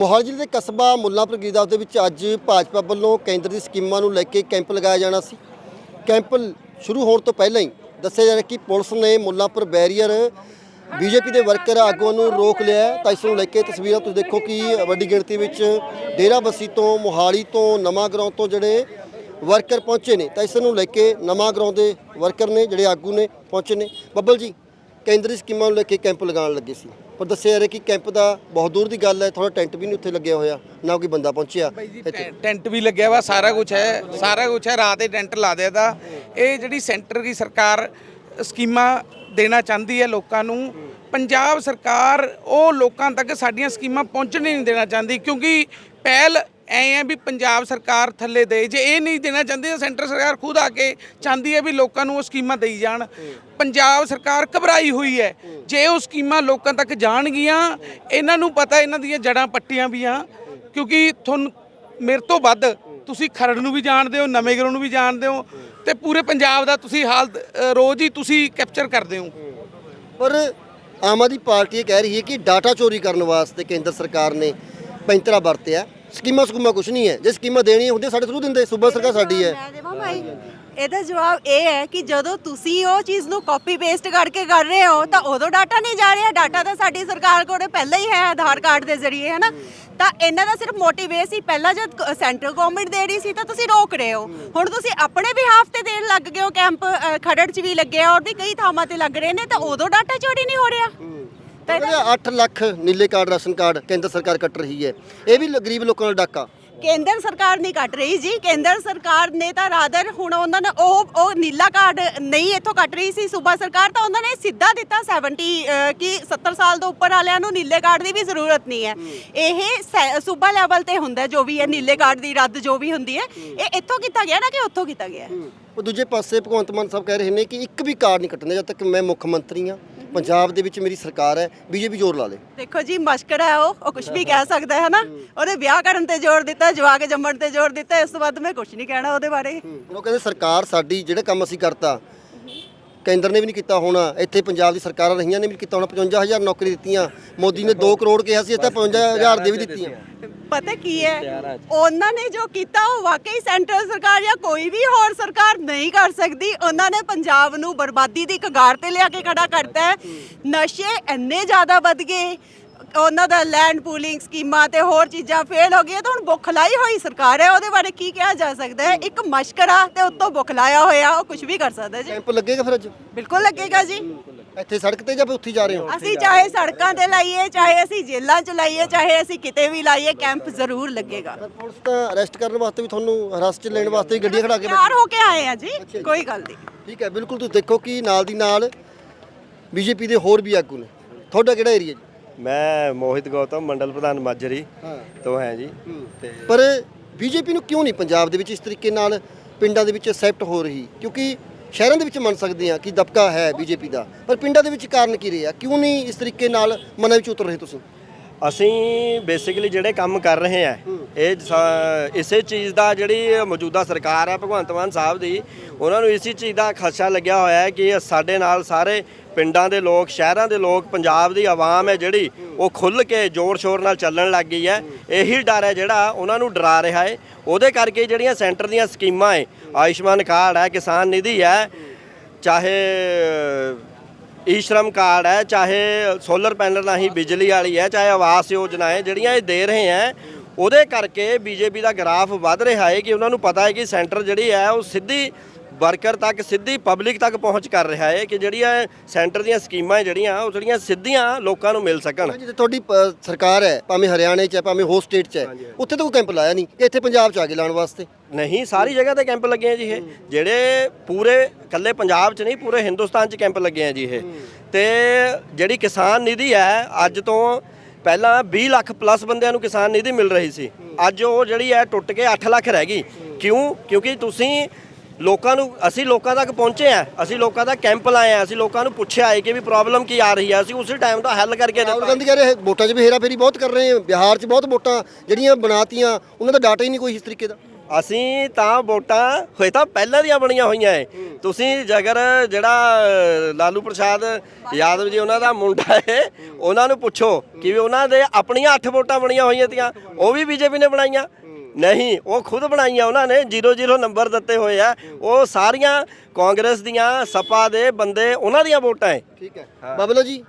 ਮੋਹਾਲੀ ਜ਼ਿਲ੍ਹੇ ਦੇ ਕਸਬਾ ਮੁੱਲਾਂਪੁਰ ਗਿਰਦਾਸ ਦੇ ਵਿੱਚ ਅੱਜ ਭਾਜਪਾ ਵੱਲੋਂ ਕੇਂਦਰ ਦੀ ਸਕੀਮਾਂ ਨੂੰ ਲੈ ਕੇ ਕੈਂਪ ਲਗਾਇਆ ਜਾਣਾ ਸੀ। ਕੈਂਪ ਸ਼ੁਰੂ ਹੋਣ ਤੋਂ ਪਹਿਲਾਂ ਹੀ ਦੱਸਿਆ ਜਾ ਰਿਹਾ ਕਿ ਪੁਲਿਸ ਨੇ ਮੁੱਲਾਂਪੁਰ ਬੈਰੀਅਰ ਬੀਜੇਪੀ ਦੇ ਵਰਕਰ ਆਗੂਆਂ ਨੂੰ ਰੋਕ ਲਿਆ ਤਾਂ ਇਸ ਨੂੰ ਲੈ ਕੇ ਤਸਵੀਰਾਂ ਤੁਸੀਂ ਦੇਖੋ ਕਿ ਵੱਡੀ ਗਿਣਤੀ ਵਿੱਚ ਡੇਰਾਬੱਸੀ ਤੋਂ ਮੋਹਾਲੀ ਤੋਂ ਨਵਾਂ ਗਰਾਉਂ ਤੋਂ ਜਿਹੜੇ ਵਰਕਰ ਪਹੁੰਚੇ ਨੇ, ਤਾਂ ਇਸ ਨੂੰ ਲੈ ਕੇ ਨਵਾਂ ਗਰਾਉਂ ਦੇ ਵਰਕਰ ਨੇ, ਜਿਹੜੇ ਆਗੂ ਨੇ, ਪਹੁੰਚੇ ਨੇ। ਬੱਬਲ ਜੀ ਕੇਂਦਰੀ ਸਕੀਮਾਂ ਨੂੰ ਲੈ ਕੇ ਕੈਂਪ ਲਗਾਉਣ ਲੱਗੇ ਸੀ। ਪਰ ਦੱਸਿਆ ਜਾ ਰਿਹਾ ਕਿ ਕੈਂਪ ਦਾ ਬਹੁਤ ਦੂਰ ਦੀ ਗੱਲ ਹੈ ਥੋੜਾ ਟੈਂਟ ਵੀ ਨਹੀਂ ਉੱਥੇ ਲੱਗਿਆ ਹੋਇਆ, ਨਾ ਕੋਈ ਬੰਦਾ ਪਹੁੰਚਿਆ। ਇੱਥੇ ਟੈਂਟ ਵੀ ਲੱਗਿਆ ਵਾ, ਸਾਰਾ ਕੁਝ ਹੈ, ਸਾਰਾ ਕੁਝ ਹੈ, ਰਾਤ ਦੇ ਟੈਂਟ ਲਾ ਦਿਆ ਦਾ। ਇਹ ਜਿਹੜੀ ਸੈਂਟਰ ਦੀ ਸਰਕਾਰ ਸਕੀਮਾਂ ਦੇਣਾ ਚਾਹੁੰਦੀ ਹੈ ਲੋਕਾਂ ਨੂੰ, ਪੰਜਾਬ ਸਰਕਾਰ ਉਹ ਲੋਕਾਂ ਤੱਕ ਸਾਡੀਆਂ ਸਕੀਮਾਂ ਪਹੁੰਚਣ ਨਹੀਂ ਦੇਣਾ ਚਾਹੁੰਦੀ, ਕਿਉਂਕਿ ਪਹਿਲ ਐ ਹੈ ਵੀ ਪੰਜਾਬ ਸਰਕਾਰ ਥੱਲੇ ਦੇ, ਜੇ ਇਹ ਨਹੀਂ ਦੇਣਾ ਚਾਹੁੰਦੀ ਤਾਂ ਸੈਂਟਰ ਸਰਕਾਰ ਖੁਦ ਆ ਕੇ ਚਾਹੁੰਦੀ ਹੈ ਵੀ ਲੋਕਾਂ ਨੂੰ ਉਹ ਸਕੀਮਾਂ ਦੇਈ ਜਾਣ। ਪੰਜਾਬ ਸਰਕਾਰ ਘਬਰਾਈ ਹੋਈ ਹੈ। ਜੇ ਉਹ ਸਕੀਮਾਂ ਲੋਕਾਂ ਤੱਕ ਜਾਣਗੀਆਂ, ਇਹਨਾਂ ਨੂੰ ਪਤਾ ਇਹਨਾਂ ਦੀਆਂ ਜੜਾਂ ਪੱਟੀਆਂ ਵੀ ਆ, ਕਿਉਂਕਿ ਤੁਹਾਨੂੰ ਮੇਰੇ ਤੋਂ ਵੱਧ ਤੁਸੀਂ ਖਰੜ ਨੂੰ ਵੀ ਜਾਣਦੇ ਹੋ, ਨਵੇਂ ਗਰੋਂ ਨੂੰ ਵੀ ਜਾਣਦੇ ਹੋ ਤੇ ਪੂਰੇ ਪੰਜਾਬ ਦਾ ਤੁਸੀਂ ਹਾਲ ਰੋਜ਼ ਹੀ ਤੁਸੀਂ ਕੈਪਚਰ ਕਰਦੇ ਹੋ। ਪਰ ਆਮ ਆਦਮੀ ਪਾਰਟੀ ਇਹ ਕਹਿ ਰਹੀ ਹੈ ਕਿ ਡਾਟਾ ਚੋਰੀ ਕਰਨ ਵਾਸਤੇ ਕੇਂਦਰ ਸਰਕਾਰ ਨੇ ਪੈਂਤਰਾ ਵਰਤਿਆ। ਸਕੀਮਾਂ ਸਕੂਮਾਂ ਕੁਝ ਨਹੀਂ ਹੈ। ਜੇ ਸਕੀਮਾਂ ਦੇਣੀਆਂ ਹੁੰਦੀਆਂ ਸਾਡੇ ਥਰੂ ਦਿੰਦੇ ਸੂਬਾ ਸਰਕਾਰ ਸਾਡੀ ਹੈ। ਮੈਂ ਦੇਵਾਂ ਭਾਈ। ਇਹਦਾ ਜਵਾਬ ਇਹ ਹੈ ਕਿ ਜਦੋਂ ਤੁਸੀਂ ਉਹ ਚੀਜ਼ ਨੂੰ ਕਾਪੀ ਪੇਸਟ ਕਰਕੇ ਕਰ ਰਹੇ ਹੋ ਤਾਂ ਉਦੋਂ ਡਾਟਾ ਨਹੀਂ ਜਾ ਰਿਹਾ। ਡਾਟਾ ਤਾਂ ਸਾਡੀ ਸਰਕਾਰ ਕੋਲ ਪਹਿਲਾਂ ਹੀ ਹੈ ਆਧਾਰ ਕਾਰਡ ਦੇ ਜ਼ਰੀਏ ਹੈ ਨਾ? ਤਾਂ ਇਹਨਾਂ ਦਾ ਸਿਰਫ ਮੋਟਿਵ ਇਹ ਸੀ ਪਹਿਲਾਂ ਜਦ ਸੈਂਟਰਲ ਗਵਰਨਮੈਂਟ ਦੇ ਰਹੀ ਸੀ ਤਾਂ ਤੁਸੀਂ ਰੋਕ ਰਹੇ ਹੋ। ਹੁਣ ਤੁਸੀਂ ਆਪਣੇ ਵੀ ਤੇ ਦੇਣ ਲੱਗ ਗਏ ਹੋ ਕੈਂਪ ਅ, ਖਰੜ 'ਚ ਵੀ ਲੱਗਿਆ ਔਰ ਵੀ ਕਈ ਥਾਵਾਂ ਤੇ ਲੱਗ ਰਹੇ ਨੇ ਤਾਂ ਉਦੋਂ ਡਾਟਾ ਚੋਰੀ ਨਹੀਂ ਹੋ ਰਿਹਾ। ਤਾਂ ਇਹਦਾ- ਕਹਿੰਦੇ 8 ਲੱਖ ਨੀਲੇ ਕਾਰਡ ਰਾਸ਼ਨ ਕਾਰਡ ਕੇਂਦਰ ਸਰਕਾਰ ਕੱਟ ਰਹੀ ਹੈ। ਇਹ ਵੀ ਲ- ਗਰੀਬ ਲੋਕਾਂ ਦਾ ਡਾਕਾ। ਕੇਂਦਰ ਸਰਕਾਰ ਨਹੀਂ ਕੱਟ ਰਹੀ ਜੀ। ਕੇਂਦਰ ਸਰਕਾਰ ਨੇ ਤਾਂ ਰਾਦਰ ਹੁਣ ਉਹਨਾਂ ਨੇ ਉਹ ਉਹ ਨੀਲਾ ਕਾਰਡ ਨਹੀਂ ਇੱਥੋਂ ਕੱਟ ਰਹੀ ਸੀ। ਸੂਬਾ ਸਰਕਾਰ ਤਾਂ ਉਹਨਾਂ ਨੇ ਸਿੱਧਾ ਦਿੱਤਾ 70 ਅਹ, ਕਿ 70 ਸਾਲ ਤੋਂ ਉੱਪਰ ਵਾਲਿਆਂ ਨੂੰ ਨੀਲੇ ਕਾਰਡ ਦੀ ਵੀ ਜ਼ਰੂਰਤ ਨਹੀਂ ਹੈ। ਇਹ ਸੈ- ਸੂਬਾ ਲੈਵਲ ਤੇ ਹੁੰਦਾ ਜੋ ਵੀ ਹੈ ਨੀਲੇ ਕਾਰਡ ਦੀ ਰੱਦ ਜੋ ਵੀ ਹੁੰਦੀ ਹੈ। ਇਹ ਇੱਥੋਂ ਕੀਤਾ ਗਿਆ ਨਾ ਕਿ ਉੱਥੋਂ ਕੀਤਾ ਗਿਆ? ਉਹ ਦੂਜੇ ਪਾਸੇ ਭਗਵੰਤ ਮਾਨ ਸਾਹਿਬ ਕਹਿ ਰਹੇ ਨੇ ਕਿ ਇੱਕ ਵੀ ਕਾਰਡ ਨਹੀਂ ਕੱਟਣੇ ਜਦ ਤੱਕ ਮੈਂ ਮੁੱਖ ਮੰਤਰੀ ਹਾਂ। ਪੰਜਾਬ ਦੇ ਵਿੱਚ ਮੇਰੀ ਸਰਕਾਰ ਹੈ ਬੀਜੇਪੀ ਜ਼ੋਰ ਲਾ ਲੇ। ਦੇਖੋ ਜੀ ਮਸ਼ਕਰਾ ਹੈ ਉਹ ਉਹ ਕੁਝ ਵੀ ਕਹਿ ਸਕਦਾ ਹੈ ਨਾ। ਉਹਨੇ ਵਿਆਹ ਕਰਨ ਤੇ ਜ਼ੋਰ ਦਿੱਤਾ ਜਵਾਕ ਜੰਮਣ ਤੇ ਜ਼ੋਰ ਦਿੱਤਾ ਇਸ ਤੋਂ ਵੱਧ ਮੈਂ ਕੁਝ ਨਹੀਂ ਕਹਿਣਾ ਉਹਦੇ ਬਾਰੇ। ਉਹ ਕਹਿੰਦੇ ਸਰਕਾਰ ਸਾਡੀ ਜਿਹੜਾ ਕੰਮ ਅਸੀਂ ਕਰਤਾ ਕੇਂਦਰ ਨੇ ਵੀ ਨਹੀਂ ਕੀਤਾ ਹੋਣਾ ਇੱਥੇ ਪੰਜਾਬ ਦੀ ਸਰਕਾਰਾਂ ਰਹੀਆਂ ਨੇ ਵੀ ਕੀਤਾ ਹੋਣਾ 55000 ਨੌਕਰੀ ਦਿੱਤੀਆਂ। ਮੋਦੀ ਨੇ 2 ਕਰੋੜ ਕਿਹਾ ਸੀ ਇੱਥੇ 55000 ਦੇ ਵੀ ਦਿੱਤੀਆਂ। ਪਤਾ ਕੀ ਹੈ? ਉਹਨਾਂ ਨੇ ਜੋ ਕੀਤਾ ਉਹ ਵਾਕਈ ਸੈਂਟਰਲ ਸਰਕਾਰ ਜਾਂ ਕੋਈ ਵੀ ਹੋਰ ਸਰਕਾਰ ਨਹੀਂ ਕਰ ਸਕਦੀ। ਉਹਨਾਂ ਨੇ ਪੰਜਾਬ ਨੂੰ ਬਰਬਾਦੀ ਦੀ ਕਗਾਰ ਤੇ ਲਿਆ ਕੇ ਖੜਾ ਕਰਤਾ ਹੈ। ਨਸ਼ੇ ਇੰਨੇ ਜ਼ਿਆਦਾ ਵੱਧ ਗਏ। ਉਹਨਾਂ ਦਾ ਲੈਂਡ ਪੂਲਿੰਗ ਸਕੀਮਾਂ ਤੇ ਹੋਰ ਚੀਜ਼ਾਂ ਫੇਲ ਹੋ ਗਈਆਂ ਤਾਂ ਹੁਣ ਬੁਖਲਾਈ ਹੋਈ ਸਰਕਾਰ ਹੈ ਉਹਦੇ ਬਾਰੇ ਕੀ ਕਿਹਾ ਜਾ ਸਕਦਾ ਹੈ? ਇੱਕ ਮਸ਼ਕਰਾ ਤੇ ਉੱਤੋਂ ਬੁਖਲਾਇਆ ਹੋਇਆ ਉਹ ਕੁਝ ਵੀ ਕਰ ਸਕਦਾ ਜੀ। ਕੈਂਪ ਲੱਗੇਗਾ ਫਿਰ ਅੱਜ? ਬਿਲਕੁਲ ਲੱਗੇਗਾ ਜੀ। ਇੱਥੇ ਸੜਕ ਤੇ ਜਾਂ ਫਿਰ ਉੱਥੇ ਜਾ ਰਹੇ ਹੋ? ਅਸੀਂ ਚਾਹੇ ਸੜਕਾਂ ਤੇ ਲਾਈਏ ਚਾਹੇ ਅਸੀਂ ਜੇਲ੍ਹਾਂ 'ਚ ਲਾਈਏ ਚਾਹੇ ਅਸੀਂ ਕਿਤੇ ਵੀ ਲਾਈਏ ਕੈਂਪ ਜ਼ਰੂਰ ਲੱਗੇਗਾ। ਪਰ ਪੁਲਿਸ ਤਾਂ ਅਰੈਸਟ ਕਰਨ ਵਾਸਤੇ ਵੀ ਤੁਹਾਨੂੰ ਹਿਰਾਸਤ 'ਚ ਲੈਣ ਵਾਸਤੇ ਵੀ ਗੱਡੀਆਂ ਖੜਾ ਕੇ ਤਿਆਰ ਹੋ ਕੇ ਆਏ ਆ ਜੀ ਕੋਈ ਗੱਲ ਨਹੀਂ। ਠੀਕ ਹੈ ਬਿਲਕੁਲ ਤੁਸੀਂ ਦੇਖੋ ਕਿ ਨਾਲ ਦੀ ਨਾਲ ਬੀਜੇਪੀ ਦੇ ਹੋਰ ਵੀ ਆਗੂ ਨੇ। ਤੁਹਾਡਾ ਕਿਹੜਾ ਏਰੀਆ ਜੀ? ਮੈਂ ਮੋਹਿਤ ਗੌਤਮ ਮੰਡਲ ਪ੍ਰਧਾਨ ਮਾਜਰੀ ਹਾਂ। ਤੋਂ ਹੈ ਜੀ। ਤੇ ਪਰ ਬੀਜੇਪੀ ਨੂੰ ਕਿਉਂ ਨਹੀਂ ਪੰਜਾਬ ਦੇ ਵਿੱਚ ਇਸ ਤਰੀਕੇ ਨਾਲ ਪਿੰਡਾਂ ਦੇ ਵਿੱਚ ਐਕਸੈਪਟ ਹੋ ਰਹੀ? ਕਿਉਂਕਿ ਸ਼ਹਿਰਾਂ ਦੇ ਵਿੱਚ ਮੰਨ ਸਕਦੇ ਹਾਂ ਕਿ ਦਬਕਾ ਹੈ ਬੀਜੇਪੀ ਦਾ, ਪਰ ਪਿੰਡਾਂ ਦੇ ਵਿੱਚ ਕਾਰਨ ਕੀ ਰਿਹਾ ਕਿਉਂ ਨਹੀਂ ਇਸ ਤਰੀਕੇ ਨਾਲ ਮਨਾਂ ਵਿੱਚ ਉਤਰ ਰਹੇ ਤੁਸੀਂ? ਅਸੀਂ ਬੇਸਿਕਲੀ ਜਿਹੜੇ ਕੰਮ ਕਰ ਰਹੇ ਆ ਇਹ ਸ- ਇਸੇ ਚੀਜ਼ ਦਾ ਜਿਹੜੀ ਮੌਜੂਦਾ ਸਰਕਾਰ ਹੈ ਭਗਵੰਤ ਮਾਨ ਸਾਹਿਬ ਦੀ ਉਹਨਾਂ ਨੂੰ ਇਸੇ ਚੀਜ਼ ਦਾ ਖਦਸ਼ਾ ਲੱਗਿਆ ਹੋਇਆ ਹੈ ਕਿ ਸਾਡੇ ਨਾਲ ਸਾਰੇ ਪਿੰਡਾਂ ਦੇ ਲੋਕ ਸ਼ਹਿਰਾਂ ਦੇ ਲੋਕ ਪੰਜਾਬ ਦੀ ਆਵਾਮ ਹੈ ਜਿਹੜੀ ਉਹ ਖੁੱਲ ਕੇ ਜ਼ੋਰ ਸ਼ੋਰ ਨਾਲ ਚੱਲਣ ਲੱਗ ਗਈ ਹੈ। ਇਹੀ ਡਰ ਹੈ ਜਿਹੜਾ ਉਹਨਾਂ ਨੂੰ ਡਰਾ ਰਿਹਾ ਹੈ। ਉਹਦੇ ਕਰਕੇ ਜਿਹੜੀਆਂ ਸੈਂਟਰ ਦੀਆਂ ਸਕੀਮਾਂ ਹੈ ਆਯੁਸ਼ਮਾਨ ਕਾਰਡ ਹੈ ਕਿਸਾਨ ਨਿਧੀ ਹੈ ਚਾਹੇ ਈ ਸ਼ਰਮ ਕਾਰਡ ਹੈ, ਚਾਹੇ ਸੋਲਰ ਪੈਨਲ ਰਾਹੀਂ ਬਿਜਲੀ ਵਾਲੀ ਹੈ, ਚਾਹੇ ਆਵਾਸ ਯੋਜਨਾ ਹੈ, ਜਿਹੜੀਆਂ ਇਹ ਦੇ ਰਹੇ ਹੈ, ਉਹਦੇ ਕਰਕੇ ਬੀਜੇਪੀ ਦਾ ਗ੍ਰਾਫ ਵੱਧ ਰਿਹਾ ਹੈ ਕਿ ਉਹਨਾਂ ਨੂੰ ਪਤਾ ਹੈ ਕਿ ਸੈਂਟਰ ਜਿਹੜੀ ਹੈ ਉਹ ਸਿੱਧੀ ਵਰਕਰ ਤੱਕ ਸਿੱਧੀ ਪਬਲਿਕ ਤੱਕ ਪਹੁੰਚ ਕਰ ਰਿਹਾ ਹੈ ਕਿ ਜਿਹੜੀਆਂ ਸੈਂਟਰ ਦੀਆਂ ਸਕੀਮਾਂ ਜਿਹੜੀਆਂ ਉਹ ਜਿਹੜੀਆਂ ਸਿੱਧੀਆਂ ਲੋਕਾਂ ਨੂੰ ਮਿਲ ਸਕਣ। ਜਿੱਥੇ ਤੁਹਾਡੀ ਅ, ਸਰਕਾਰ ਹੈ ਭਾਵੇਂ ਹਰਿਆਣੇ 'ਚ ਹੈ ਭਾਵੇਂ ਹੋਰ ਸਟੇਟ 'ਚ ਹੈ ਉੱਥੇ ਤਾਂ ਕੋਈ ਕੈਂਪ ਲਾਇਆ ਨਹੀਂ ਇੱਥੇ ਪੰਜਾਬ 'ਚ ਆ ਕੇ ਲਾਉਣ ਵਾਸਤੇ। ਨਹੀਂ ਸਾਰੀ ਜਗ੍ਹਾ ਤੇ ਕੈਂਪ ਲੱਗੇ ਆ ਜੀ ਇਹ। ਜਿਹੜੇ ਪੂਰੇ ਇਕੱਲੇ ਪੰਜਾਬ 'ਚ ਨਹੀਂ ਪੂਰੇ ਹਿੰਦੁਸਤਾਨ 'ਚ ਕੈਂਪ ਲੱਗੇ ਆ ਜੀ ਇਹ। ਤੇ ਜਿਹੜੀ ਕਿਸਾਨ ਨਿਧੀ ਹੈ ਅੱਜ ਤੋਂ ਪਹਿਲਾਂ 20 ਲੱਖ ਪਲੱਸ ਬੰਦਿਆਂ ਨੂੰ ਕਿਸਾਨ ਨਿਧੀ ਮਿਲ ਰਹੀ ਸੀ। ਅੱਜ ਉਹ ਜਿਹੜੀ ਹੈ ਟੁੱਟ ਕੇ 8 ਲੱਖ ਰਹਿ ਗਈ। ਕਿਉਂ? ਕਿਉਂਕਿ ਤੁਸੀਂ ਲੋਕਾਂ ਨੂੰ ਅਸੀਂ ਲੋਕਾਂ ਤੱਕ ਪਹੁੰਚੇ ਆ ਅਸੀਂ ਲੋਕਾਂ ਦਾ ਕੈਂਪ ਲਾਏ ਆ ਅਸੀਂ ਲੋਕਾਂ ਨੂੰ ਪੁੱਛਿਆ ਹੈ ਕਿ ਵੀ ਪ੍ਰੋਬਲਮ ਕੀ ਆ ਰਹੀ ਹੈ ਅਸੀਂ ਉਸੇ ਟਾਈਮ ਦਾ ਹੱਲ ਕਰਕੇ ਰਾਹੁਲ ਗਾਂਧੀ ਕਹਿ ਰਹੇ ਵੋਟਾਂ 'ਚ ਵੀ ਹੇਰਾਫੇਰੀ ਬਹੁਤ ਕਰ ਰਹੇ ਆ ਬਿਹਾਰ 'ਚ ਬਹੁਤ ਵੋਟਾਂ ਜਿਹੜੀਆਂ ਬਣਾਤੀਆਂ ਉਹਨਾਂ ਦਾ ਡਾਟਾ ਹੀ ਨਹੀਂ ਕੋਈ ਇਸ ਤਰੀਕੇ ਦਾ। ਅਸੀਂ ਤਾਂ ਵੋਟਾਂ ਹੋਏ ਤਾਂ ਪਹਿਲਾਂ ਦੀਆਂ ਬਣੀਆਂ ਹੋਈਆਂ ਐ। ਤੁਸੀਂ ਜੇਕਰ ਜਿਹੜਾ ਲਾਲੂ ਪ੍ਰਸਾਦ ਯਾਦਵ ਜੀ ਉਹਨਾਂ ਦਾ ਮੁੰਡਾ ਹੈ। ਉਹਨਾਂ ਨੂੰ ਪੁੱਛੋ ਕਿ ਵੀ ਉਹਨਾਂ ਦੇ ਆਪਣੀਆਂ 8 ਵੋਟਾਂ ਬਣੀਆਂ ਹੋਈਆਂ ਤੀਆਂ ਉਹ ਵੀ ਬੀਜੇਪੀ ਨੇ ਬਣਾਈਆਂ। ਨਹੀਂ ਉਹ ਖੁਦ ਬਣਾਈਆਂ ਉਹਨਾਂ ਨੇ 00 ਨੰਬਰ ਦਿੱਤੇ ਹੋਏ ਆ। ਉਹ ਸਾਰੀਆਂ ਕਾਂਗਰਸ ਦੀਆਂ ਸਪਾ ਦੇ ਬੰਦੇ ਉਹਨਾਂ ਦੀਆਂ ਵੋਟਾਂ ਐ। ਠੀਕ ਹੈ ਬਬਲੋ ਜੀ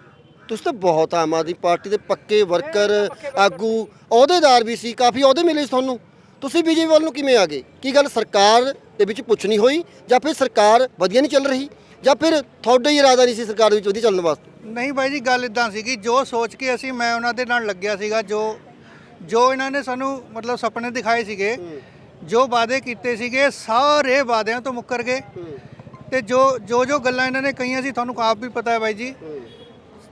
ਤੁਸੀਂ ਤਾਂ ਬਹੁਤ ਆਮ ਆਦਮੀ ਪਾਰਟੀ ਦੇ ਪੱਕੇ ਵਰਕਰ ਆਗੂ ਅਹੁਦੇਦਾਰ ਵੀ ਸੀ ਕਾਫੀ ਅਹੁਦੇ ਮਿਲੇ ਸੀ ਤੁਹਾਨੂੰ। ਤੁਸੀਂ ਬੀਜੇਪੀ ਵੱਲ ਨੂੰ ਕਿਵੇਂ ਆ ਗਏ? ਕੀ ਗੱਲ ਸਰਕਾਰ ਦੇ ਵਿੱਚ ਪੁੱਛ ਨਹੀਂ ਹੋਈ? ਜਾਂ ਫਿਰ ਸਰਕਾਰ ਵਧੀਆ ਨਹੀਂ ਚੱਲ ਰਹੀ? ਜਾਂ ਫਿਰ ਤੁਹਾਡਾ ਹੀ ਇਰਾਦਾ ਨਹੀਂ ਸੀ ਸਰਕਾਰ ਵਿੱਚ ਵਧੀਆ ਚੱਲਣ ਵਾਸਤੇ? ਨਹੀਂ ਬਾਈ ਜੀ ਗੱਲ ਇਦਾਂ ਸੀਗੀ ਜੋ ਸੋਚ ਕੇ ਅਸੀਂ ਮੈਂ ਉਹਨਾਂ ਦੇ ਨਾਲ ਲੱਗਿਆ ਸੀਗਾ ਜੋ ਜੋ ਇਹਨਾਂ ਨੇ ਸਾਨੂੰ ਮਤਲਬ ਸੁਪਨੇ ਦਿਖਾਏ ਸੀਗੇ ਜੋ ਵਾਅਦੇ ਕੀਤੇ ਸੀਗੇ ਸਾਰੇ ਵਾਅਦਿਆਂ ਤੋਂ ਮੁੱਕਰ ਗਏ। ਤੇ ਜੋ ਜੋ ਜੋ ਗੱਲਾਂ ਇਹਨਾਂ ਨੇ ਕਹੀਆਂ ਸੀ ਤੁਹਾਨੂੰ ਆਪ ਵੀ ਪਤਾ ਹੈ ਬਾਈ ਜੀ।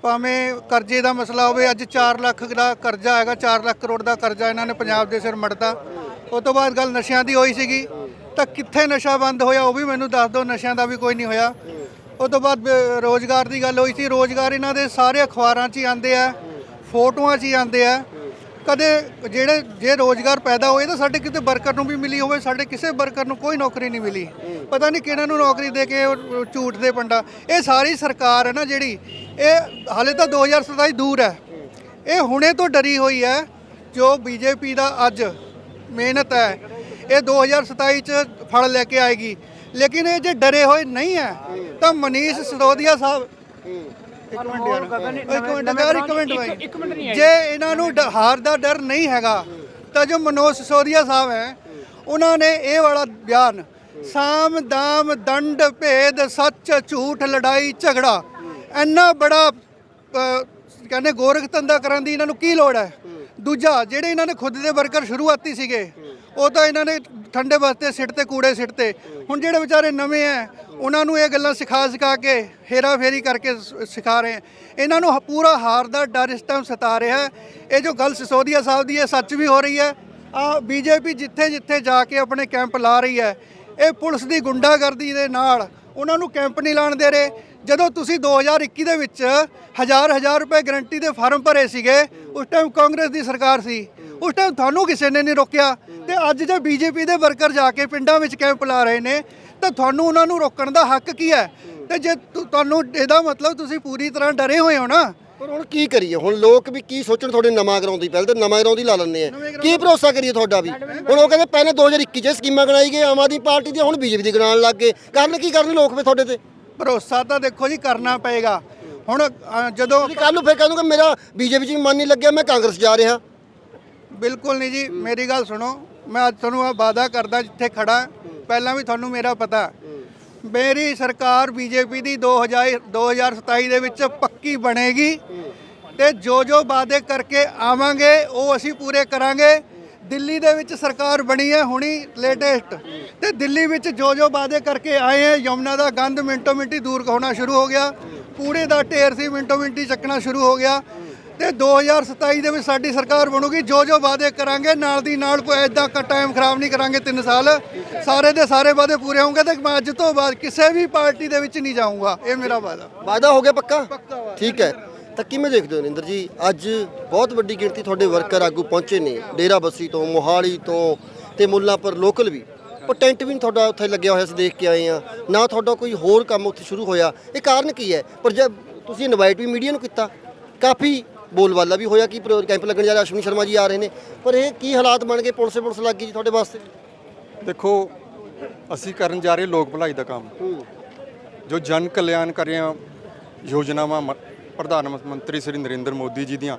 ਭਾਵੇਂ ਕਰਜ਼ੇ ਦਾ ਮਸਲਾ ਹੋਵੇ ਅੱਜ 4 ਲੱਖ ਦਾ ਕਰਜ਼ਾ ਹੈਗਾ 4 ਲੱਖ ਕਰੋੜ ਦਾ ਕਰਜ਼ਾ ਇਹਨਾਂ ਨੇ ਪੰਜਾਬ ਦੇ ਸਿਰ ਮੜਤਾ। ਉਸ ਤੋਂ ਬਾਅਦ ਗੱਲ ਨਸ਼ਿਆਂ ਦੀ ਹੋਈ ਸੀਗੀ। ਤਾਂ ਕਿੱਥੇ ਨਸ਼ਾ ਬੰਦ ਹੋਇਆ ਉਹ ਵੀ ਮੈਨੂੰ ਦੱਸ ਦਿਓ ਨਸ਼ਿਆਂ ਦਾ ਵੀ ਕੋਈ ਨਹੀਂ ਹੋਇਆ। ਉਸ ਤੋਂ ਬਾਅਦ ਰੋਜ਼ਗਾਰ ਦੀ ਗੱਲ ਹੋਈ ਸੀ। ਰੋਜ਼ਗਾਰ ਇਹਨਾਂ ਦੇ ਸਾਰੇ ਅਖਬਾਰਾਂ 'ਚ ਹੀ ਆਉਂਦੇ ਆ ਫੋਟੋਆਂ 'ਚ ਹੀ ਆਉਂਦੇ ਆ। ਕਦੇ ਜਿਹੜੇ ਜੇ ਰੋਜ਼ਗਾਰ ਪੈਦਾ ਹੋਏ ਤਾਂ ਸਾਡੇ ਕਿਤੇ ਵਰਕਰ ਨੂੰ ਵੀ ਮਿਲੀ ਹੋਵੇ, ਸਾਡੇ ਕਿਸੇ ਵਰਕਰ ਨੂੰ ਕੋਈ ਨੌਕਰੀ ਨਹੀਂ ਮਿਲੀ। ਪਤਾ ਨਹੀਂ ਕਿਹਨਾਂ ਨੂੰ ਨੌਕਰੀ ਦੇ ਕੇ ਉਹ- ਝੂਠ ਦੇ ਪੰਡਾ। ਇਹ ਸਾਰੀ ਸਰਕਾਰ ਹੈ ਨਾ ਜਿਹੜੀ, ਇਹ ਹਾਲੇ ਤਾਂ 2027 ਦੂਰ ਹੈ। ਇਹ ਹੁਣੇ ਤੋਂ ਡਰੀ ਹੋਈ ਹੈ, ਜੋ ਬੀਜੇਪੀ ਦਾ ਅੱਜ ਮਿਹਨਤ ਹੈ, ਇਹ 2027 ਚ ਫਲ ਲੈ ਕੇ ਆਏਗੀ। ਲੇਕਿਨ ਇਹ ਜੇ ਡਰੇ ਹੋਏ ਨਹੀਂ ਹੈ, ਤਾਂ ਮਨੀਸ਼ ਸਿਸੋਦੀਆ ਸਾਹਿਬ ਇੱਕ ਮਿੰਟ ਯਾਰ। ਇੱਕ ਮਿੰਟ ਯਾਰ ਇੱਕ ਮਿੰਟ ਬਾਈ ਜੇ ਇਹਨਾਂ ਨੂੰ ਹਾਰ ਦਾ ਡਰ ਨਹੀਂ ਹੈਗਾ ਤਾਂ ਜੋ ਮਨੋਜ ਸਿਸੋਦੀਆ ਸਾਹਿਬ ਹੈ ਉਹਨਾਂ ਨੇ ਇਹ ਵਾਲਾ ਬਿਆਨ ਸਾਮ ਦਾਮ ਦੰਡ ਭੇਦ ਸੱਚ ਝੂਠ ਲੜਾਈ ਝਗੜਾ। ਇੰਨਾ ਬੜਾ ਕਹਿੰਦੇ ਗੋਰਖ ਧੰਦਾ ਕਰਨ ਦੀ ਇਹਨਾਂ ਨੂੰ ਕੀ ਲੋੜ ਹੈ? ਦੂਜਾ ਜਿਹੜੇ ਇਹਨਾਂ ਨੇ ਖੁਦ ਦੇ ਵਰਕਰ ਸ਼ੁਰੂਆਤੀ ਸੀਗੇ ਉਹ ਤਾਂ ਇਹਨਾਂ ਨੇ ਠੰਡੇ ਵਾਸਤੇ ਸਿੱਟ ਤੇ, ਕੂੜੇ ਸਿੱਟ ਤੇ। ਹੁਣ ਜਿਹੜੇ ਵਿਚਾਰੇ ਨਵੇਂ ਐ, ਉਹਨਾਂ ਨੂੰ ਇਹ ਗੱਲਾਂ ਸਿਖਾ ਸਿਖਾ ਕੇ ਹੇਰਾ ਫੇਰੀ ਕਰਕੇ ਸਿਖਾ ਰਹੇ ਹੈ ਇਹਨਾਂ ਨੂੰ ਪੂਰਾ ਹਾਰ ਦਾ ਡਰ ਇਸ ਟਾਈਮ ਸਤਾ ਰਿਹਾ ਇਹ ਜੋ ਗੱਲ ਸਿਸੋਦੀਆ ਸਾਹਿਬ ਦੀ ਹੈ ਸੱਚ ਵੀ ਹੋ ਰਹੀ ਹੈ ਆ ਬੀਜੇਪੀ ਜਿੱਥੇ ਜਿੱਥੇ ਜਾ ਕੇ ਆਪਣੇ ਕੈਂਪ ਲਾ ਰਹੀ ਹੈ ਇਹ ਪੁਲਿਸ ਦੀ ਗੁੰਡਾਗਰਦੀ ਦੇ ਨਾਲ ਉਹਨਾਂ ਨੂੰ ਕੈਂਪ ਨਹੀਂ ਲਾਣ ਦੇ ਰਹੇ। ਜਦੋਂ ਤੁਸੀਂ 2021 ਦੇ ਵਿੱਚ ਹਜ਼ਾਰ ਹਜ਼ਾਰ ਰੁਪਏ ਗਰੰਟੀ ਦੇ ਫਾਰਮ ਭਰੇ ਸੀਗੇ, ਉਸ ਟਾਈਮ ਕਾਂਗਰਸ ਦੀ ਸਰਕਾਰ ਸੀ। ਉਸ ਟਾਈਮ ਤੁਹਾਨੂੰ ਕਿਸੇ ਨੇ ਨਹੀਂ ਰੋਕਿਆ। ਤੇ ਅੱਜ ਜੇ ਬੀਜੇਪੀ ਦੇ ਵਰਕਰ ਜਾ ਕੇ ਪਿੰਡਾਂ ਵਿੱਚ ਕੈਂਪ ਲਾ ਰਹੇ ਨੇ ਤਾਂ ਤੁਹਾਨੂੰ ਉਹਨਾਂ ਨੂੰ ਰੋਕਣ ਦਾ ਹੱਕ ਕੀ ਹੈ? ਤੇ ਜੇ ਤੁਹਾਨੂੰ ਇਹਦਾ ਮਤਲਬ ਤੁਸੀਂ ਪੂਰੀ ਤਰ੍ਹਾਂ ਡਰੇ ਹੋਏ ਹੋ ਨਾ। ਪਰ ਹੁਣ ਕੀ ਕਰੀਏ? ਹੁਣ ਲੋਕ ਵੀ ਕੀ ਸੋਚਣ ਤੁਹਾਡੇ ਨਵਾਂ ਗਰਾਉਂਦੀ ਪਹਿਲ ਤੇ ਨਵਾਂ ਗਰਾਉਂਦੀ ਲਾ ਲੈਂਦੇ ਆ। ਕੀ ਭਰੋਸਾ ਕਰੀਏ ਤੁਹਾਡਾ ਵੀ? ਹੁਣ ਉਹ ਕਹਿੰਦੇ ਪਹਿਲੇ 2021 ਚ ਸਕੀਮਾਂ ਗਣਾਈ ਗਏ ਆਮ ਆਦਮੀ ਪਾਰਟੀ ਦੀਆਂ ਹੁਣ ਬੀਜੇਪੀ ਦੀ ਗਣਾਉਣ ਲੱਗ ਗਏ। ਕਰਨ ਕੀ ਕਰਨ ਲੋਕ ਫੇ ਤੁਹਾਡੇ ਤੇ? ਭਰੋਸਾ ਤਾਂ ਦੇਖੋ ਜੀ ਕਰਨਾ ਪਏਗਾ। ਹੁਣ ਜਦੋਂ ਕੱਲ ਨੂੰ ਫੇਰ ਕਹਿੰਦੋਗੇ ਮੇਰਾ ਬੀਜੇਪੀ ਚ ਵੀ ਮਨ ਨਹੀਂ ਲੱਗਿਆ ਮੈਂ ਕਾਂਗਰਸ ਜਾ ਰਿਹਾ। ਬਿਲਕੁਲ ਨਹੀਂ ਜੀ, ਮੇਰੀ ਗੱਲ ਸੁਣੋ। ਮੈਂ ਅੱਜ ਤੁਹਾਨੂੰ ਆ ਵਾਅਦਾ ਕਰਦਾ ਜਿੱਥੇ ਖੜਾ, ਪਹਿਲਾਂ ਵੀ ਤੁਹਾਨੂੰ ਮੇਰਾ ਪਤਾ। ਮੇਰੀ ਸਰਕਾਰ ਬੀਜੇਪੀ ਦੀ 2000 2027 ਦੇ ਵਿੱਚ ਪੱਕੀ ਬਣੇਗੀ ਤੇ ਜੋ ਜੋ ਵਾਅਦੇ ਕਰਕੇ ਆਵਾਂਗੇ, ਉਹ ਅਸੀਂ ਪੂਰੇ ਕਰਾਂਗੇ। ਦਿੱਲੀ ਦੇ ਵਿੱਚ ਸਰਕਾਰ ਬਣੀ ਹੈ ਹੁਣੀ ਲੇਟੈਸਟ। ਤੇ ਦਿੱਲੀ ਵਿੱਚ ਜੋ ਜੋ ਵਾਅਦੇ ਕਰਕੇ ਆਏ ਹੈ, ਯਮੁਨਾ ਦਾ ਗੰਧ ਮਿੰਟੋ ਮਿੰਟੀ ਦੂਰ ਹੋਣਾ ਸ਼ੁਰੂ ਹੋ ਗਿਆ। ਕੂੜੇ ਦਾ ਢੇਰ ਸੀ, ਮਿੰਟੋ ਮਿੰਟੀ ਚੱਕਣਾ ਸ਼ੁਰੂ ਹੋ ਗਿਆ। ਤੇ 2027 ਦੇ ਵਿੱਚ ਸਾਡੀ ਸਰਕਾਰ ਬਣੂਗੀ। ਜੋ ਜੋ ਵਾਅਦੇ ਕਰਾਂਗੇ ਨਾਲ ਦੀ ਨਾਲ ਕੋਈ ਐਦਾਂ ਕ ਟਾਈਮ ਖਰਾਬ ਨਹੀਂ ਕਰਾਂਗੇ 3 ਸਾਲ। ਸਾਰੇ ਦੇ ਸਾਰੇ ਵਾਅਦੇ ਪੂਰੇ ਹੋਣਗੇ ਤੇ ਮੈਂ ਅੱਜ ਤੋਂ ਬਾਅਦ ਕਿਸੇ ਵੀ ਪਾਰਟੀ ਦੇ ਵਿੱਚ ਨਹੀਂ ਜਾਊਂਗਾ। ਇਹ ਮੇਰਾ ਵਾਅਦਾ। ਵਾਅਦਾ ਹੋ ਗਿਆ ਪੱਕਾ? ਠੀਕ ਹੈ। ਤਾਂ ਕਿਵੇਂ ਦੇਖਦੇ ਹੋ ਨਿੰਦਰ ਜੀ ਅੱਜ ਬਹੁਤ ਵੱਡੀ ਗਿਣਤੀ ਤੁਹਾਡੇ ਵਰਕਰ ਆਗੂ ਪਹੁੰਚੇ ਨੇ ਡੇਰਾ ਬੱਸੀ ਤੋਂ ਮੋਹਾਲੀ ਤੋਂ ਤੇ ਮੁੱਲਾਂਪੁਰ ਲੋਕਲ ਵੀ। ਉਹ ਟੈਂਟ ਵੀ ਤੁਹਾਡਾ ਉੱਥੇ ਲੱਗਿਆ ਹੋਇਆ ਸੀ ਦੇਖ ਕੇ ਆਏ ਆ। ਨਾ ਤੁਹਾਡਾ ਕੋਈ ਹੋਰ ਕੰਮ ਉੱਥੇ ਸ਼ੁਰੂ ਹੋਇਆ। ਇਹ ਕਾਰਨ ਕੀ ਹੈ? ਪਰ ਜਦ ਤੁਸੀਂ ਇਨਵਾਈਟ ਵੀ ਮੀਡੀਆ ਨੂੰ ਕੀਤਾ ਕਾਫੀ ਬੋਲਬਾਲਾ ਵੀ ਹੋਇਆ ਕਿ ਪ੍ਰੋ- ਕੈਂਪ ਲੱਗਣ ਜਾ ਰਿਹਾ? ਅਸ਼ਵਨੀ ਸ਼ਰਮਾ ਜੀ ਆ ਰਹੇ ਨੇ। ਪਰ ਇਹ ਕੀ ਹਾਲਾਤ ਬਣ ਗਏ? ਪੁਲਿਸ ਪੁਲਿਸ ਲੱਗ ਗਈ ਜੀ ਤੁਹਾਡੇ ਵਾਸਤੇ? ਦੇਖੋ ਅਸੀਂ ਕਰਨ ਜਾ ਰਹੇ ਲੋਕ ਭਲਾਈ ਦਾ ਕੰਮ। ਜੋ ਜਨ ਕਲਿਆਣਕਾਰੀਆਂ ਯੋਜਨਾਵਾਂ ਮ- ਪ੍ਰਧਾਨ ਮੰਤਰੀ ਸ੍ਰੀ ਨਰਿੰਦਰ ਮੋਦੀ ਜੀ ਦੀਆਂ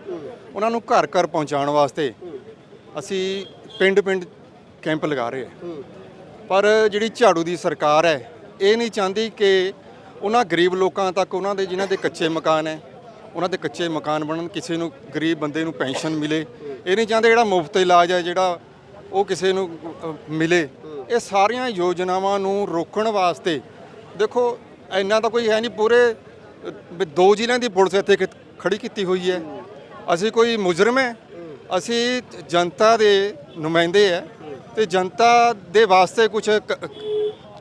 ਉਹਨਾਂ ਨੂੰ ਘਰ ਘਰ ਪਹੁੰਚਾਉਣ ਵਾਸਤੇ ਅਸੀਂ ਪਿੰਡ ਪਿੰਡ ਕੈਂਪ ਲਗਾ ਰਹੇ ਹਾਂ। ਪਰ ਜਿਹੜੀ ਝਾੜੂ ਦੀ ਸਰਕਾਰ ਹੈ ਇਹ ਨਹੀਂ ਚਾਹੁੰਦੀ ਕਿ ਉਹਨਾਂ ਗਰੀਬ ਲੋਕਾਂ ਤੱਕ ਉਹਨਾਂ ਦੇ ਜਿਨ੍ਹਾਂ ਦੇ ਕੱਚੇ ਮਕਾਨ ਹੈ ਉਹਨਾਂ ਦੇ ਕੱਚੇ ਮਕਾਨ ਬਣਨ ਕਿਸੇ ਨੂੰ ਗਰੀਬ ਬੰਦੇ ਨੂੰ ਪੈਨਸ਼ਨ ਮਿਲੇ। ਇਹ ਨਹੀਂ ਚਾਹੁੰਦੇ ਜਿਹੜਾ ਮੁਫਤ ਇਲਾਜ ਹੈ ਜਿਹੜਾ ਉਹ ਕਿਸੇ ਨੂੰ ਅ, ਮਿਲੇ। ਇਹ ਸਾਰੀਆਂ ਯੋਜਨਾਵਾਂ ਨੂੰ ਰੋਕਣ ਵਾਸਤੇ ਦੇਖੋ ਇੰਨਾ ਤਾਂ ਕੋਈ ਹੈ ਨਹੀਂ ਪੂਰੇ ਅ, ਵੀ ਦੋ ਜ਼ਿਲ੍ਹਿਆਂ ਦੀ ਪੁਲਿਸ ਇੱਥੇ ਖਿ- ਖੜੀ ਕੀਤੀ ਹੋਈ ਹੈ। ਅਸੀਂ ਕੋਈ ਮੁਜਰਮ ਹੈ ਅਸੀਂ ਜਨਤਾ ਦੇ ਨੁਮਾਇੰਦੇ ਹੈ ਤੇ ਜਨਤਾ ਦੇ ਵਾਸਤੇ ਕੁਝ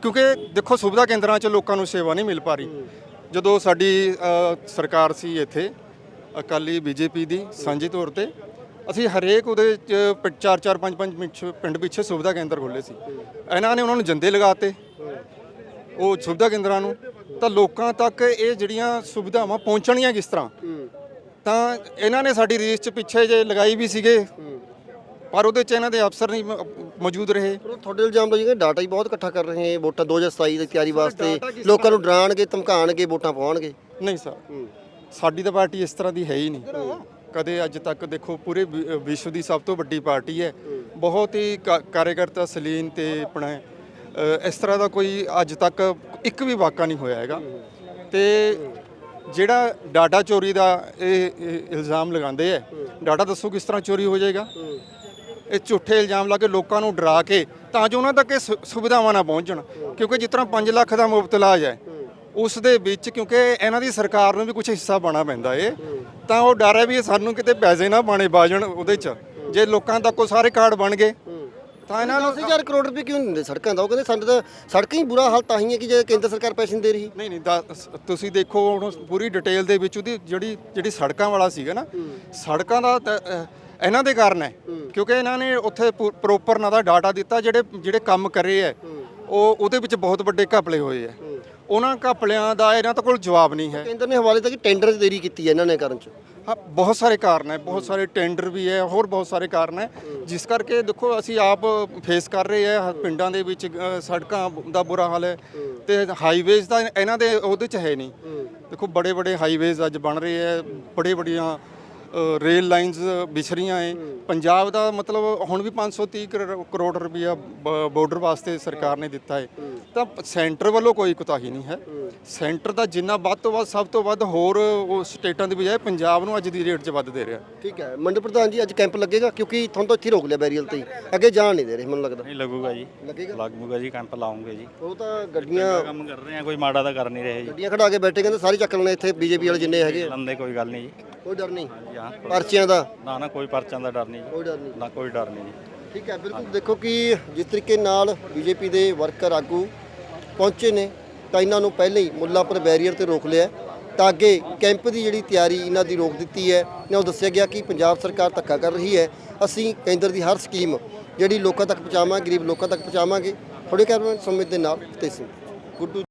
ਕਿਉਂਕਿ ਦੇਖੋ ਸੁਵਿਧਾ ਕੇਂਦਰਾਂ 'ਚ ਲੋਕਾਂ ਨੂੰ ਸੇਵਾ ਨਹੀਂ ਮਿਲ ਪਾ ਰਹੀ। ਜਦੋਂ ਸਾਡੀ ਸਰਕਾਰ ਸੀ ਇੱਥੇ ਅਕਾਲੀ ਬੀਜੇਪੀ ਦੀ ਸਾਂਝੇ ਤੌਰ ਤੇ ਅਸੀਂ ਹਰੇਕ ਉਹਦੇ ਚ ਚਾਰ ਚਾਰ ਪੰਜ ਪੰਜ ਪਿੰਡ ਪਿੱਛੇ ਸੁਵਿਧਾ ਕੇਂਦਰ ਖੋਲੇ ਸੀ। ਇਹਨਾਂ ਨੇ ਉਹਨਾਂ ਨੂੰ ਜੰਦੇ ਲਗਾਤੇ ਉਹ ਸੁਵਿਧਾ ਕੇਂਦਰਾਂ ਨੂੰ ਤਾਂ ਲੋਕਾਂ ਤੱਕ ਇਹ ਜਿਹੜੀਆਂ ਸੁਵਿਧਾਵਾਂ ਪਹੁੰਚਣੀਆਂ ਕਿਸ ਤਰ੍ਹਾਂ? ਤਾਂ ਇਹਨਾਂ ਨੇ ਸਾਡੀ ਰੇਸ ਚ ਪਿੱਛੇ ਜੇ ਲਗਾਈ ਵੀ ਸੀਗੇ ਪਰ ਉਹਦੇ ਚ ਇਹਨਾਂ ਦੇ ਅਫਸਰ ਨਹੀਂ ਮ- ਮੌਜੂਦ ਰਹੇ। ਤੁਹਾਡੇ ਇਲਜ਼ਾਮ ਲਾਈਏ ਡਾਟਾ ਹੀ ਬਹੁਤ ਇਕੱਠਾ ਕਰ ਰਹੇ ਹੈ ਵੋਟਾਂ 2027 ਦੀ ਤਿਆਰੀ ਵਾਸਤੇ ਲੋਕਾਂ ਨੂੰ ਡਰਾਣਗੇ ਧਮਕਾਣਗੇ ਵੋਟਾਂ ਪਾਉਣਗੇ? ਨਹੀਂ ਸਰ। ਸਾਡੀ ਤਾਂ ਪਾਰਟੀ ਇਸ ਤਰ੍ਹਾਂ ਦੀ ਹੈ ਹੀ ਨਹੀਂ। ਕਦੇ ਅੱਜ ਤੱਕ ਦੇਖੋ ਪੂਰੇ ਵਿ- ਵਿਸ਼ਵ ਦੀ ਸਭ ਤੋਂ ਵੱਡੀ ਪਾਰਟੀ ਹੈ। ਬਹੁਤ ਹੀ ਕਾ- ਕਾਰਜਕਰਤਾ ਸਲੀਨ ਤੇ ਆਪਣਾ ਅ, ਇਸ ਤਰ੍ਹਾਂ ਦਾ ਕੋਈ ਅੱਜ ਤੱਕ ਇੱਕ ਵੀ ਵਾਕਾ ਨਹੀਂ ਹੋਇਆ ਹੈਗਾ। ਤੇ ਜਿਹੜਾ ਡਾਟਾ ਚੋਰੀ ਦਾ ਇਹ ਇਹ ਇਲਜ਼ਾਮ ਲਗਾਉਂਦੇ ਹੈ ਡਾਟਾ ਦੱਸੋ ਕਿਸ ਤਰ੍ਹਾਂ ਚੋਰੀ ਹੋ ਜਾਏਗਾ? ਇਹ ਝੂਠੇ ਇਲਜ਼ਾਮ ਲਾ ਕੇ ਲੋਕਾਂ ਨੂੰ ਡਰਾ ਕੇ ਤਾਂ ਜੋ ਉਹਨਾਂ ਤੱਕ ਇਹ ਸੁ- ਸੁਵਿਧਾਵਾਂ ਨਾ ਪਹੁੰਚਣ। ਕਿਉਂਕਿ ਜਿਸ ਤਰ੍ਹਾਂ 5 ਲੱਖ ਦਾ ਮੁਫਤ ਇਲਾਜ ਹੈ ਉਸ ਦੇ ਵਿੱਚ ਕਿਉਂਕਿ ਇਹਨਾਂ ਦੀ ਸਰਕਾਰ ਨੂੰ ਵੀ ਕੁਝ ਹਿੱਸਾ ਪਾਣਾ ਪੈਂਦਾ ਏ ਤਾਂ ਉਹ ਡਰ ਹੈ ਵੀ ਸਾਨੂੰ ਕਿਤੇ ਪੈਸੇ ਨਾ ਬਾਣੇ ਬਾਜਣ ਉਹਦੇ ਚ। ਜੇ ਲੋਕਾਂ ਤੱਕ ਉਹ ਸਾਰੇ ਕਾਰਡ ਬਣ ਗਏ ਤਾਂ ਇਹਨਾਂ ਨੂੰ 10000 ਕਰੋੜ ਰੁਪਏ ਕਿਉਂ ਨਹੀਂ ਦਿੰਦੇ ਸੜਕਾਂ ਦਾ? ਉਹ ਕਹਿੰਦੇ ਸਾਡੇ ਤਾਂ ਸੜਕਾਂ ਹੀ ਬੁਰਾ ਹਾਲ ਤਾਂ ਹੀ ਹੈ ਕਿ ਜੇ ਕੇਂਦਰ ਸਰਕਾਰ ਪੈਸੇ ਨਹੀਂ ਦੇ ਰਹੀ। ਨਹੀਂ ਨਹੀਂ ਦਸ- ਤੁਸੀਂ ਦੇਖੋ ਹੁਣ ਪੂਰੀ ਡਿਟੇਲ ਦੇ ਵਿੱਚ ਉਹਦੀ ਜਿਹੜੀ ਜਿਹੜੀ ਸੜਕਾਂ ਵਾਲਾ ਸੀਗਾ ਨਾ ਸੜਕਾਂ ਦਾ ਤਾਂ, ਅਹ, ਇਹਨਾਂ ਦੇ ਕਾਰਨ ਹੈ। ਕਿਉਂਕਿ ਇਹਨਾਂ ਨੇ ਉੱਥੇ ਪ੍ਰੋਪਰ ਨਾ ਦਾ ਡਾਟਾ ਦਿੱਤਾ ਜਿਹੜੇ ਜਿਹੜੇ ਕੰਮ ਕਰੇ ਹੈ। ਉਹ ਉਹਦੇ ਵਿੱਚ ਬਹੁਤ ਵੱਡੇ ਘਪਲੇ ਹੋਏ ਹੈ। ਉਹਨਾਂ ਘਪਲਿਆਂ ਦਾ ਇਹਨਾਂ ਤੋਂ ਕੋਲ ਜਵਾਬ ਨਹੀਂ ਹੈ। ਕੇਂਦਰ ਨੇ ਹਵਾਲੇ ਤੱਕ ਟੈਂਡਰ 'ਚ ਦੇਰੀ ਕੀਤੀ ਹੈ ਇਹਨਾਂ ਨੇ ਕਰਨ 'ਚ। ਹਾਂ ਬਹੁਤ ਸਾਰੇ ਕਾਰਨ ਹੈ। ਬਹੁਤ ਸਾਰੇ ਟੈਂਡਰ ਵੀ ਹੈ ਹੋਰ ਬਹੁਤ ਸਾਰੇ ਕਾਰਨ ਹੈ। ਜਿਸ ਕਰਕੇ ਦੇਖੋ ਅਸੀਂ ਆਪ ਫੇਸ ਕਰ ਰਹੇ ਹਾਂ ਪਿੰਡਾਂ ਦੇ ਵਿੱਚ ਸੜਕਾਂ ਦਾ ਬੁਰਾ ਹਾਲ ਹੈ। ਤੇ ਹਾਈਵੇਜ਼ ਦਾ ਇਹਨਾਂ ਦੇ ਉਹਦੇ ਚ ਹੈ ਨਹੀਂ। ਦੇਖੋ ਬੜੇ ਬੜੇ ਹਾਈਵੇਜ਼ ਅੱਜ ਬਣ ਰਹੇ ਹੈ ਬੜੇ ਬੜੀਆਂ ਰੇਲ ਲਾਈਨਸ ਵਿਛ ਰਹੀਆਂ ਹੈ। ਪੰਜਾਬ ਦਾ ਮਤਲਬ ਹੁਣ ਵੀ 530 ਕਰੋ- ਕਰੋੜ ਰੁਪਇਆ ਬਾਰਡਰ ਵਾਸਤੇ ਸਰਕਾਰ ਨੇ ਦਿੱਤਾ ਹੈ। ਤਾਂ ਸੈਂਟਰ ਵੱਲੋਂ ਕੋਈ ਕੁਤਾਹੀ ਨਹੀਂ ਹੈ। ਸੈਂਟਰ ਦਾ ਜਿੰਨਾ ਵੱਧ ਤੋਂ ਵੱਧ ਸਭ ਤੋਂ ਵੱਧ ਹੋਰ ਉਹ ਸਟੇਟਾਂ ਦੀ ਬਜਾਏ ਪੰਜਾਬ ਨੂੰ ਅੱਜ ਦੀ ਰੇਟ 'ਚ ਵੱਧ ਦੇ ਰਿਹਾ। ਠੀਕ ਹੈ। ਮੰਡੀ ਪ੍ਰਧਾਨ ਜੀ ਅੱਜ ਕੈਂਪ ਲੱਗੇਗਾ? ਕਿਉਂਕਿ ਤੁਹਾਨੂੰ ਤਾਂ ਇੱਥੇ ਹੀ ਰੋਕ ਲਿਆ ਬੈਰੀਅਲ ਤੇ ਹੀ। ਅੱਗੇ ਜਾਣ ਨਹੀਂ ਦੇ ਰਹੇ ਮੈਨੂੰ ਲੱਗਦਾ। ਨਹੀਂ ਲੱਗੂਗਾ ਜੀ। ਲੱਗੇਗਾ? ਲੱਗੂਗਾ ਜੀ ਕੈਂਪ ਲਾਉਂਗੇ ਜੀ। ਉਹ ਤਾਂ ਗੱਡੀਆਂ ਕੰਮ ਕਰ ਰਹੇ ਆ ਕੋਈ ਮਾੜਾ ਤਾਂ ਕਰ ਨਹੀਂ ਰਹੇ ਜੀ। ਗੱਡੀਆਂ ਖੜਾ ਕੇ ਬੈਠੇ ਕਹਿੰਦੇ ਸਾਰੇ ਚੱਕ ਲੈਣੇ ਇੱਥੇ ਬੀਜੇਪੀ ਵਾਲੇ ਜਿੰਨੇ ਹੈਗੇ। ਆ। ਲੰਦੇ ਕੋਈ ਗੱਲ ਨਹੀਂ ਜੀ। ਕੋਈ ਡਰ ਨਹੀਂ? ਹਾਂਜੀ ਹਾਂ ਪਰਚੀਆਂ ਦਾ? ਨਾ ਨਾ ਕੋਈ ਪਰਚਾਂ ਦਾ ਡਰ ਨਹੀਂ ਜੀ। ਕੋਈ ਡਰ ਨਹੀਂ? ਨਾ ਕੋਈ ਡਰ ਨਹੀਂ ਜੀ। ਠੀਕ ਹੈ ਬਿਲਕੁਲ ਦੇਖੋ ਕਿ ਜਿਸ ਤਰੀਕੇ ਨਾਲ ਬੀਜੇਪੀ ਦੇ ਵਰਕਰ ਆਗੂ ਪਹੁੰਚੇ ਨੇ ਤਾਂ ਇਹਨਾਂ ਨੂੰ ਪਹਿਲਾਂ ਹੀ ਮੁੱਲਾਪੁਰ ਬੈਰੀਅਰ ਤੇ ਰੋਕ ਲਿਆ ਹੈ। ਤਾਂ ਅੱਗੇ ਕੈਂਪ ਦੀ ਜਿਹੜੀ ਤਿਆਰੀ ਇਹਨਾਂ ਦੀ ਰੋਕ ਦਿੱਤੀ ਹੈ ਇਹਨਾਂ ਨੂੰ ਦੱਸਿਆ ਗਿਆ ਕਿ ਪੰਜਾਬ ਸਰਕਾਰ ਧੱਕਾ ਕਰ ਰਹੀ ਹੈ। ਅਸੀਂ ਕੇਂਦਰ ਦੀ ਹਰ ਸਕੀਮ ਜਿਹੜੀ ਲੋਕਾਂ ਤੱਕ ਪਹੁੰਚਾਵਾਂਗੇ ਗਰੀਬ ਲੋਕਾਂ ਤੱਕ ਪਹੁੰਚਾਵਾਂਗੇ। ਥੋੜੇ ਕੈਮਰਾਮੈਨ ਸਮੇਤ ਦੇ ਨਾਲ ਤੇ ਸਿੰਘ ਗੁੱਡੂ